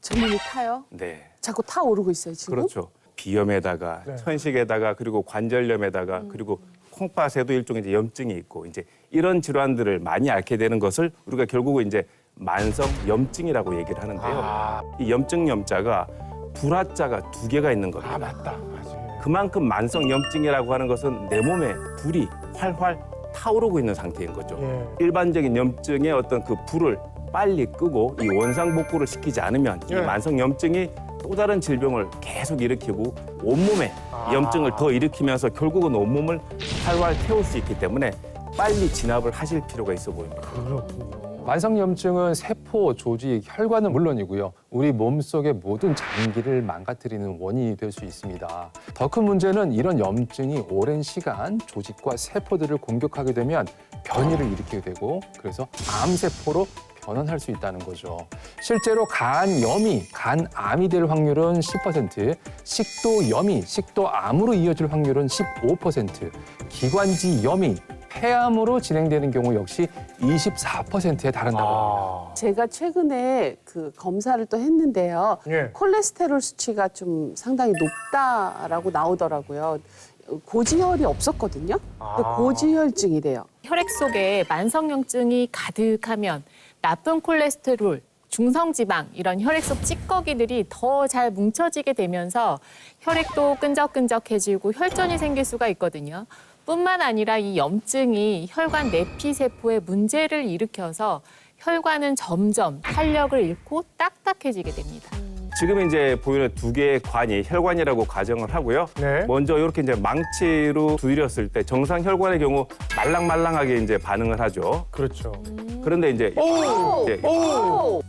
전문이 타요? 네. 자꾸 타 오르고 있어요 지금? 그렇죠. 비염에다가 네. 천식에다가 그리고 관절염에다가 그리고 콩팥에도 일종의 이제 염증이 있고 이제 이런 질환들을 많이 앓게 되는 것을 우리가 결국은 이제 만성 염증이라고 얘기를 하는데요. 아, 이 염증 염자가 불화자가 두 개가 있는 겁니다. 아 맞다. 맞아요. 그만큼 만성 염증이라고 하는 것은 내 몸에 불이 활활 타오르고 있는 상태인 거죠. 예. 일반적인 염증의 어떤 그 불을 빨리 끄고 이 원상 복구를 시키지 않으면 이 예. 만성 염증이 또 다른 질병을 계속 일으키고 온몸에 아. 염증을 더 일으키면서 결국은 온몸을 활활 태울 수 있기 때문에 빨리 진압을 하실 필요가 있어 보입니다. 그렇군요. 만성염증은 세포, 조직, 혈관은 물론이고요. 우리 몸속의 모든 장기를 망가뜨리는 원인이 될 수 있습니다. 더 큰 문제는 이런 염증이 오랜 시간 조직과 세포들을 공격하게 되면 변이를 일으키게 되고 그래서 암세포로 변환할 수 있다는 거죠. 실제로 간염이 간암이 될 확률은 10%, 식도염이 식도암으로 이어질 확률은 15%, 기관지염이 폐암으로 진행되는 경우 역시 24%에 달한다고 합니다. 아, 제가 최근에 그 검사를 또 했는데요. 예. 콜레스테롤 수치가 좀 상당히 높다라고 나오더라고요. 고지혈이 없었거든요. 근데 아. 고지혈증이래요. 혈액 속에 만성염증이 가득하면 나쁜 콜레스테롤, 중성지방 이런 혈액 속 찌꺼기들이 더 잘 뭉쳐지게 되면서 혈액도 끈적끈적해지고 혈전이 생길 수가 있거든요. 뿐만 아니라 이 염증이 혈관 내피 세포에 문제를 일으켜서 혈관은 점점 탄력을 잃고 딱딱해지게 됩니다. 지금 이제 보이는 두 개의 관이 혈관이라고 가정을 하고요. 네. 먼저 이렇게 이제 망치로 두드렸을 때 정상 혈관의 경우 말랑말랑하게 이제 반응을 하죠. 그렇죠. 그런데 이제 오! 이제 오!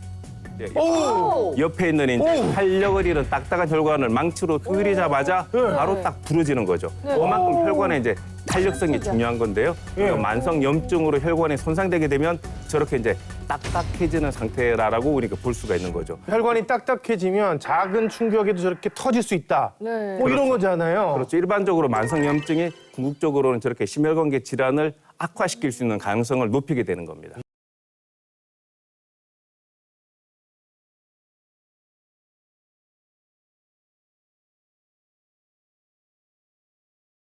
이제 오! 옆에 있는 이제 오! 탄력을 잃은 딱딱한 혈관을 망치로 두드리자마자 네. 바로 딱 부러지는 거죠. 그만큼 혈관의 이제 탄력성이 중요한 건데요. 예. 만성 염증으로 혈관이 손상되게 되면 저렇게 이제 딱딱해지는 상태라고 우리가 볼 수가 있는 거죠. 혈관이 딱딱해지면 작은 충격에도 저렇게 터질 수 있다. 네. 뭐 이런 거잖아요. 그렇죠. 일반적으로 만성 염증이 궁극적으로는 저렇게 심혈관계 질환을 악화시킬 수 있는 가능성을 높이게 되는 겁니다.